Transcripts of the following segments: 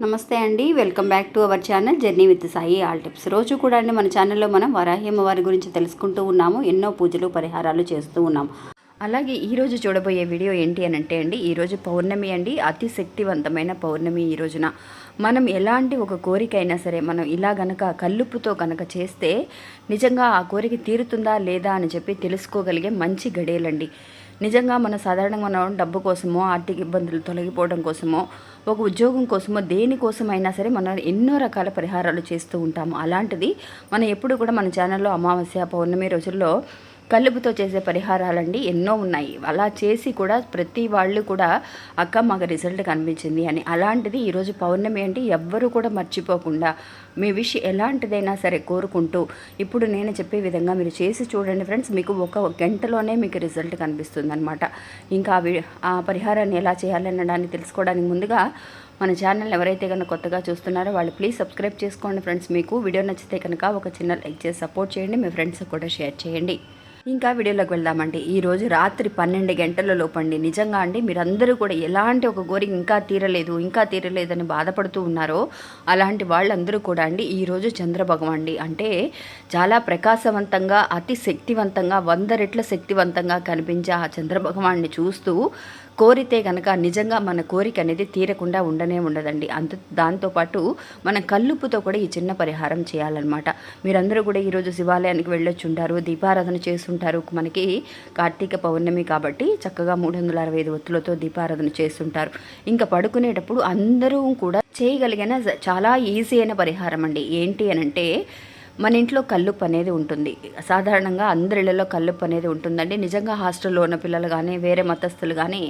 నమస్తే అండి welcome back to our channel journey with Sai all tips. రోజు కూడా అండి మన ఛానల్లో మనం వరాహ్యమ్మ వారి గురించి తెలుసుకుంటూ ఉన్నాము ఎన్నో పూజలు పరిహారాలు చేస్తూ ఉన్నాము. అలాగే ఈరోజు చూడబోయే వీడియో ఏంటి అని అంటే అండి ఈరోజు పౌర్ణమి అండి అతి శక్తివంతమైన పౌర్ణమి ఈ రోజున. మనం ఎలాంటి ఒక కోరిక అయినా సరే మనం ఇలా గనక కల్లుపుతో కనుక చేస్తే నిజంగా ఆ కోరిక తీరుతుందా లేదా అని చెప్పి తెలుసుకోగలిగే మంచి గడియలండి నిజంగా మన సాధారణంగా మనం డబ్బు కోసమో ఆర్థిక ఇబ్బందులు తొలగిపోవడం కోసమో ఒక ఉద్యోగం కోసమో దేనికోసమైనా సరే మనం ఎన్నో రకాల పరిహారాలు చేస్తూ ఉంటాము. అలాంటిది మనం ఎప్పుడు కూడా మన ఛానల్లో అమావాస్య పౌర్ణమి రోజుల్లో కలుపుతో చేసే పరిహారాలండి ఎన్నో ఉన్నాయి. అలా చేసి కూడా ప్రతి వాళ్ళు కూడా అక్క మాకు రిజల్ట్ కనిపించింది అని. అలాంటిది ఈరోజు పౌర్ణమి అంటే ఎవ్వరూ కూడా మర్చిపోకుండా మీ విష్ ఎలాంటిదైనా సరే కోరుకుంటూ ఇప్పుడు నేను చెప్పే విధంగా మీరు చేసి చూడండి ఫ్రెండ్స్ మీకు ఒక గంటలోనే మీకు రిజల్ట్ కనిపిస్తుంది అనమాట ఇంకా ఆ వి- ఆ పరిహారాన్ని ఎలా చేయాలనడాన్ని తెలుసుకోవడానికి ముందుగా మన ఛానల్ ఎవరైతే కనుక కొత్తగా చూస్తున్నారో వాళ్ళు ప్లీజ్ సబ్స్క్రైబ్ చేసుకోండి ఫ్రెండ్స్. మీకు వీడియో నచ్చితే కనుక ఒక చిన్న లైక్ చేసి సపోర్ట్ చేయండి మీ ఫ్రెండ్స్ కూడా షేర్ చేయండి. ఇంకా వీడియోలోకి వెళ్దామండి. ఈ రోజు రాత్రి పన్నెండు గంటల లోపండి నిజంగా అండి మీరందరూ కూడా ఎలాంటి ఒక కోరిక ఇంకా తీరలేదు ఇంకా తీరలేదని బాధపడుతూ ఉన్నారో అలాంటి వాళ్ళందరూ కూడా అండి ఈరోజు చంద్రభగవాన్ అండి అంటే చాలా ప్రకాశవంతంగా అతి శక్తివంతంగా వంద రెట్ల శక్తివంతంగా కనిపించే ఆ చంద్రభగవాన్ని చూస్తూ కోరితే కనుక నిజంగా మన కోరిక అనేది తీరకుండా ఉండనే ఉండదండి. అంత దాంతోపాటు మన కల్లుపుతో కూడా ఈ చిన్న పరిహారం చేయాలన్నమాట. మీరందరూ కూడా ఈరోజు శివాలయానికి వెళ్ళొచ్చుంటారు దీపారాధన చేస్తుంటారు. మనకి కార్తీక పౌర్ణమి కాబట్టి చక్కగా మూడు వందల అరవై ఐదు ఒత్తులతో దీపారాధన చేస్తుంటారు. ఇంకా పడుకునేటప్పుడు అందరూ కూడా చేయగలిగిన చాలా ఈజీ అయిన పరిహారం అండి. ఏంటి అని అంటే మన ఇంట్లో కల్లుప్పు అనేది ఉంటుంది. సాధారణంగా అందరి ఇళ్ళలో కల్లుప్పు అనేది ఉంటుందండి. నిజంగా హాస్టల్లో ఉన్న పిల్లలు కానీ వేరే మతస్థులు కానీ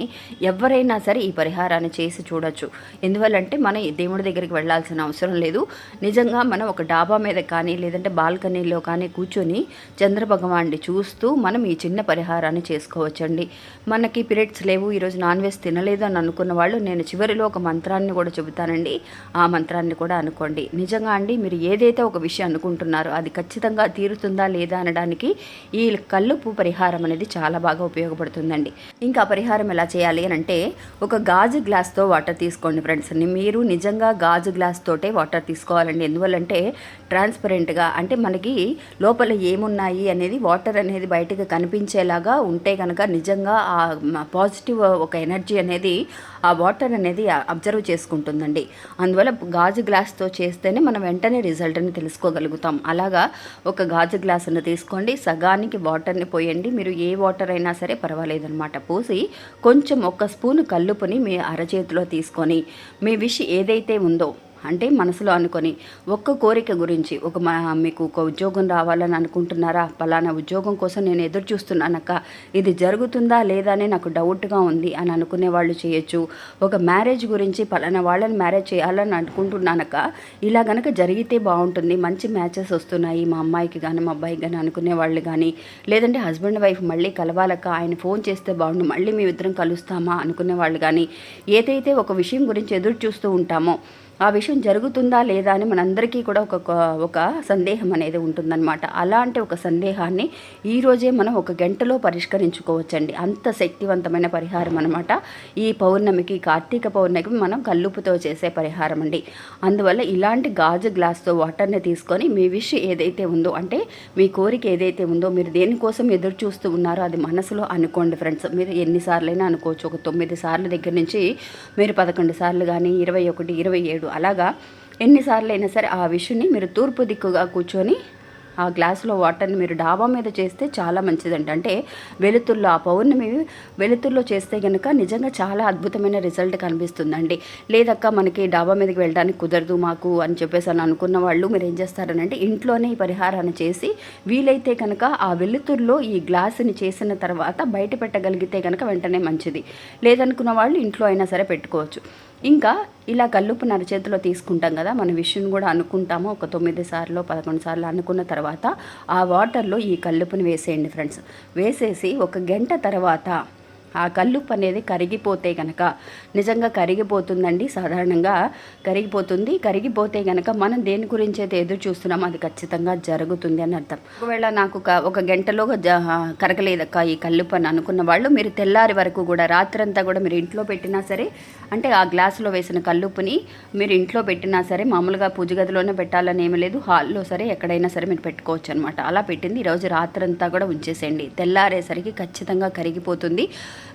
ఎవరైనా సరే ఈ పరిహారాన్ని చేసి చూడొచ్చు. ఎందువల్లంటే మనం ఈ దేవుడి దగ్గరికి వెళ్ళాల్సిన అవసరం లేదు. నిజంగా మనం ఒక డాబా మీద కానీ లేదంటే బాల్కనీలో కానీ కూర్చొని చంద్రభగవాన్ని చూస్తూ మనం ఈ చిన్న పరిహారాన్ని చేసుకోవచ్చండి. మనకి పీరియడ్స్ లేవు ఈరోజు నాన్ వెజ్ తినలేదు అని అనుకున్న వాళ్ళు నేను చివరిలో ఒక మంత్రాన్ని కూడా చెబుతానండి. ఆ మంత్రాన్ని కూడా అనుకోండి. నిజంగా అండి మీరు ఏదైతే ఒక విషయం అనుకుంటున్నారో అది ఖచ్చితంగా తీరుతుందా లేదా అనడానికి ఈ కల్లుపు పరిహారం అనేది చాలా బాగా ఉపయోగపడుతుందండి. ఇంకా పరిహారం ఎలా చేయాలి అని అంటే ఒక గాజు గ్లాస్తో వాటర్ తీసుకోండి ఫ్రెండ్స్. మీరు నిజంగా గాజు గ్లాస్ తోటే వాటర్ తీసుకోవాలండి. ఎందువల్లంటే ట్రాన్స్పరెంట్గా అంటే మనకి లోపల ఏమున్నాయి అనేది వాటర్ అనేది బయటకు కనిపించేలాగా ఉంటే కనుక నిజంగా ఆ పాజిటివ్ ఒక ఎనర్జీ అనేది ఆ వాటర్ అనేది అబ్జర్వ్ చేసుకుంటుందండి. అందువల్ల గాజు గ్లాస్తో చేస్తేనే మనం వెంటనే రిజల్ట్ని తెలుసుకోగలుగుతాం. అలాగా ఒక గాజు గ్లాసును తీసుకోండి. సగానికి వాటర్ని పోయండి. మీరు ఏ వాటర్ అయినా సరే పర్వాలేదన్నమాట. పోసి కొంచెం ఒక స్పూన్ కల్లుపుని మీ అరచేతిలో తీసుకొని మీ విష్ ఏదైతే ఉందో అంటే మనసులో అనుకొని ఒక్క కోరిక గురించి ఒక మా మీకు ఒక ఉద్యోగం రావాలని అనుకుంటున్నారా? పలానా ఉద్యోగం కోసం నేను ఎదురు చూస్తున్నానక్క. ఇది జరుగుతుందా లేదా అని నాకు డౌట్గా ఉంది అని అనుకునే వాళ్ళు చేయొచ్చు. ఒక మ్యారేజ్ గురించి పలానా వాళ్ళని మ్యారేజ్ చేయాలని అనుకుంటున్నానక్క. ఇలా గనక జరిగితే బాగుంటుంది. మంచి మ్యాచెస్ వస్తున్నాయి. మా అమ్మాయికి కానీ మా అబ్బాయికి కానీ అనుకునే వాళ్ళు కానీ లేదంటే హస్బెండ్ వైఫ్ మళ్ళీ కలవాలక్క. ఆయన ఫోన్ చేస్తే బాగుండు. మళ్ళీ మీ ఇద్దరం కలుస్తామా అనుకునే వాళ్ళు కానీ ఏదైతే ఒక విషయం గురించి ఎదురు చూస్తూ ఉంటామో ఆ విషయం జరుగుతుందా లేదా అని మనందరికీ కూడా ఒక ఒక సందేహం అనేది ఉంటుందన్నమాట. అలాంటి ఒక సందేహాన్ని ఈరోజే మనం ఒక గంటలో పరిష్కరించుకోవచ్చండి. అంత శక్తివంతమైన పరిహారం అనమాట ఈ పౌర్ణమికి కార్తీక పౌర్ణమికి మనం కల్లుపుతో చేసే పరిహారం అండి. అందువల్ల ఇలాంటి గాజు గ్లాస్తో వాటర్ని తీసుకొని మీ విష్ ఏదైతే ఉందో అంటే మీ కోరిక ఏదైతే ఉందో మీరు దేనికోసం ఎదురు చూస్తూ ఉన్నారో అది మనసులో అనుకోండి ఫ్రెండ్స్. మీరు ఎన్నిసార్లైనా అనుకోవచ్చు. ఒక తొమ్మిది సార్లు దగ్గర నుంచి మీరు పదకొండు సార్లు కానీ ఇరవై ఒకటి ఇరవై ఏడు అలాగా ఎన్నిసార్లు అయినా సరే ఆ విషుని మీరు తూర్పు దిక్కుగా కూర్చొని ఆ గ్లాసులో వాటర్ని మీరు డాబా మీద చేస్తే చాలా మంచిదండి అంటే వెలుతుల్లో ఆ పౌర్ణమి వెలుతుల్లో చేస్తే కనుక నిజంగా చాలా అద్భుతమైన రిజల్ట్ కనిపిస్తుందండి. లేదక్క మనకి డాబా మీదకి వెళ్ళడానికి కుదరదు మాకు అని చెప్పేసి అని అనుకున్న వాళ్ళు మీరు ఏం చేస్తారనంటే ఇంట్లోనే ఈ పరిహారాన్ని చేసి వీలైతే కనుక ఆ వెలుతురులో ఈ గ్లాసుని చేసిన తర్వాత బయట పెట్టగలిగితే కనుక వెంటనే మంచిది. లేదనుకున్న వాళ్ళు ఇంట్లో అయినా సరే పెట్టుకోవచ్చు. ఇంకా ఇలా కల్లుపు నరచేతిలో తీసుకుంటాం కదా మన విషయం కూడా అనుకుంటాము ఒక తొమ్మిది సార్లు పదకొండు సార్లు అనుకున్న తర్వాత ఆ వాటర్లో ఈ కల్లుపుని వేసేయండి ఫ్రెండ్స్. వేసేసి ఒక గంట తర్వాత ఆ కల్లుప్పు అనేది కరిగిపోతే కనుక నిజంగా కరిగిపోతుందండి సాధారణంగా కరిగిపోతుంది. కరిగిపోతే కనుక మనం దేని గురించి అయితే ఎదురు చూస్తున్నామో అది ఖచ్చితంగా జరుగుతుంది అని అర్థం. ఒకవేళ నాకు ఒక- గంటలో జ- కరగలేదక్క ఈ కల్లుప్పు అని అనుకున్న వాళ్ళు మీరు తెల్లారి వరకు కూడా రాత్రంతా కూడా మీరు ఇంట్లో పెట్టినా సరే అంటే ఆ గ్లాసులో వేసిన కల్లుప్పుని మీరు ఇంట్లో పెట్టినా సరే మామూలుగా పూజ గదిలోనే పెట్టాలని ఏమీ లేదు హాల్లో సరే ఎక్కడైనా సరే మీరు పెట్టుకోవచ్చు అనమాట అలా పెట్టింది ఈరోజు రాత్రంతా కూడా ఉంచేసేయండి. తెల్లారేసరికి ఖచ్చితంగా కరిగిపోతుంది.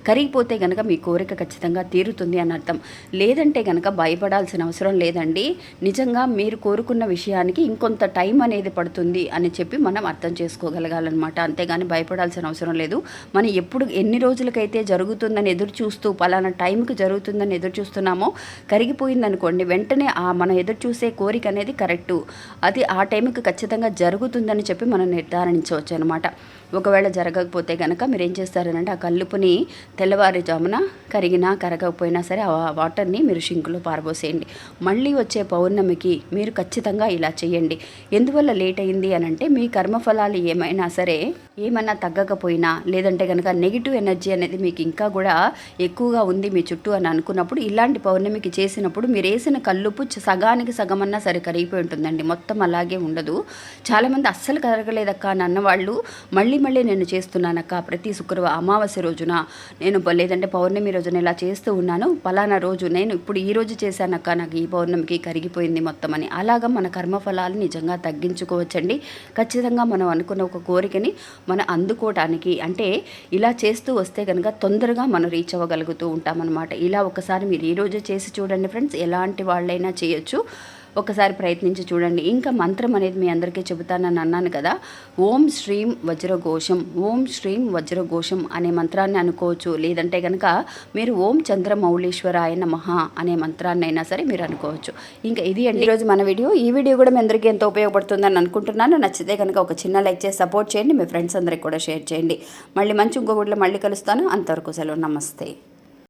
కరిగిపోతే కనుక మీ కోరిక ఖచ్చితంగా తీరుతుంది అని అర్థం. లేదంటే కనుక భయపడాల్సిన అవసరం లేదండి. నిజంగా మీరు కోరుకున్న విషయానికి ఇంకొంత టైం అనేది పడుతుంది అని చెప్పి మనం అర్థం చేసుకోగలగాలన్నమాట. అంతేగాని భయపడాల్సిన అవసరం లేదు. మనం ఎప్పుడు ఎన్ని రోజులకైతే జరుగుతుందని ఎదురు చూస్తూ పలానా టైంకి జరుగుతుందని ఎదురు చూస్తున్నామో కరిగిపోయింది అనుకోండి వెంటనే ఆ మనం ఎదురు చూసే కోరిక అనేది కరెక్టు. అది ఆ టైంకి ఖచ్చితంగా జరుగుతుందని చెప్పి మనం నిర్ధారించవచ్చు అనమాట ఒకవేళ జరగకపోతే కనుక మీరు ఏం చేస్తారనంటే ఆ కల్లుపుని తెల్లవారుజామున కరిగినా కరగకపోయినా సరే ఆ వాటర్ని మీరు షింకులో పారబోసేయండి. మళ్ళీ వచ్చే పౌర్ణమికి మీరు ఖచ్చితంగా ఇలా చేయండి. ఎందువల్ల లేట్ అయింది అని అంటే మీ కర్మఫలాలు ఏమైనా సరే ఏమన్నా తగ్గకపోయినా లేదంటే కనుక నెగిటివ్ ఎనర్జీ అనేది మీకు ఇంకా కూడా ఎక్కువగా ఉంది మీ చుట్టూ అని అనుకున్నప్పుడు ఇలాంటి పౌర్ణమికి చేసినప్పుడు మీరు వేసిన కల్లుపు సగానికి సగమన్నా సరే కరిగిపోయి ఉంటుందండి. మొత్తం అలాగే ఉండదు. చాలామంది అస్సలు కరగలేదక్క అని అన్నవాళ్ళు మళ్ళీ మళ్ళీ నేను చేస్తున్నానక్క ప్రతి శుక్రవారం అమావాస్య రోజున. నేను లేదంటే పౌర్ణమి రోజున ఇలా చేస్తూ ఉన్నాను. పలానా రోజు నేను ఇప్పుడు ఈ రోజు చేశానక్క నాకు ఈ పౌర్ణమికి కరిగిపోయింది మొత్తం అని. అలాగా మన కర్మఫలాలు నిజంగా తగ్గించుకోవచ్చండి. ఖచ్చితంగా మనం అనుకున్న ఒక కోరికని మనం అందుకోవటానికి అంటే ఇలా చేస్తూ వస్తే కనుక తొందరగా మనం రీచ్ అవ్వగలుగుతూ ఉంటామన్నమాట. ఇలా ఒకసారి మీరు ఈరోజు చేసి చూడండి ఫ్రెండ్స్ ఎలాంటి వాళ్ళైనా చేయొచ్చు. ఒకసారి ప్రయత్నించి చూడండి. ఇంకా మంత్రం అనేది మీ అందరికీ చెబుతానని అన్నాను కదా. ఓం శ్రీం వజ్రఘోషం ఓం శ్రీం వజ్రఘోషం అనే మంత్రాన్ని అనుకోవచ్చు. లేదంటే కనుక మీరు ఓం చంద్రమౌళీశ్వరాయ నమః అనే మంత్రాన్ని అయినా సరే మీరు అనుకోవచ్చు. ఇంకా ఇది అండి ఈరోజు మన వీడియో. ఈ వీడియో కూడా మీ అందరికీ ఎంతో ఉపయోగపడుతుందని అనుకుంటున్నాను. నచ్చితే కనుక ఒక చిన్న లైక్ చేసి సపోర్ట్ చేయండి. మీ ఫ్రెండ్స్ అందరికి కూడా షేర్ చేయండి. మళ్ళీ మంచి ఇంకో వీడియోలో మళ్ళీ కలుస్తాను. అంతవరకు సెలవు. నమస్తే.